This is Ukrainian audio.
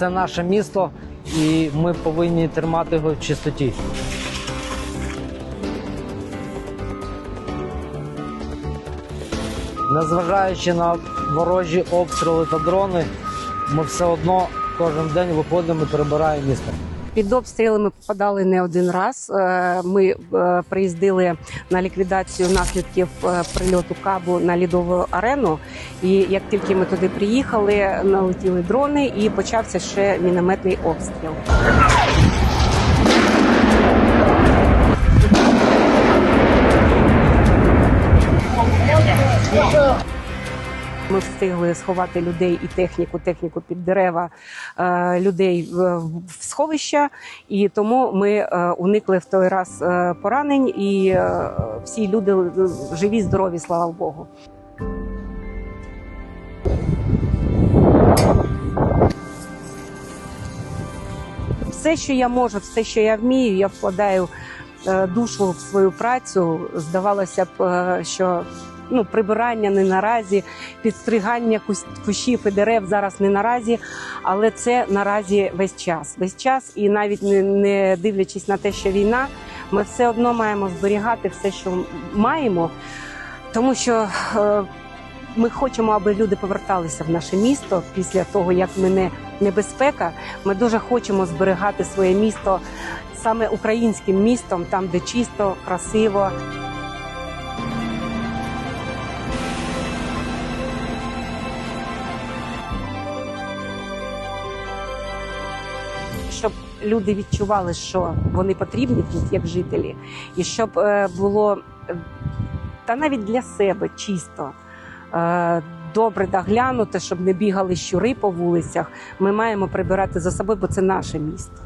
це наше місто, і ми повинні тримати його в чистоті. Незважаючи на ворожі обстріли та дрони, ми все одно кожен день виходимо і перебираємо місто. Під обстріли ми попадали не один раз. Е, Ми е, приїздили на ліквідацію наслідків е, прильоту кабу на лідову арену. І як тільки ми туди приїхали, налетіли дрони і почався ще мінометний обстріл. Ми встигли сховати людей і техніку, техніку під дерева, е, людей в, сховища, і тому ми е, уникли в той раз е, поранень, і всі люди живі, здорові, слава Богу. Все, що я можу, все, що я вмію, я вкладаю душу в свою працю. Здавалося б, що ну, прибирання не наразі, підстригання кущів і дерев зараз не наразі, але це наразі весь час. Весь час, і навіть не, дивлячись на те, що війна, ми все одно маємо зберігати все, що маємо, тому що. е, Ми хочемо, аби люди поверталися в наше місто після того, як мене небезпека. Ми дуже хочемо зберігати своє місто саме українським містом, там, де чисто, красиво. Люди відчували, що вони потрібні тут як жителі, і щоб е, було е, та навіть для себе чисто. е, Добре доглянути, щоб не бігали щури по вулицях. Ми маємо прибирати за собою, бо це наше місто.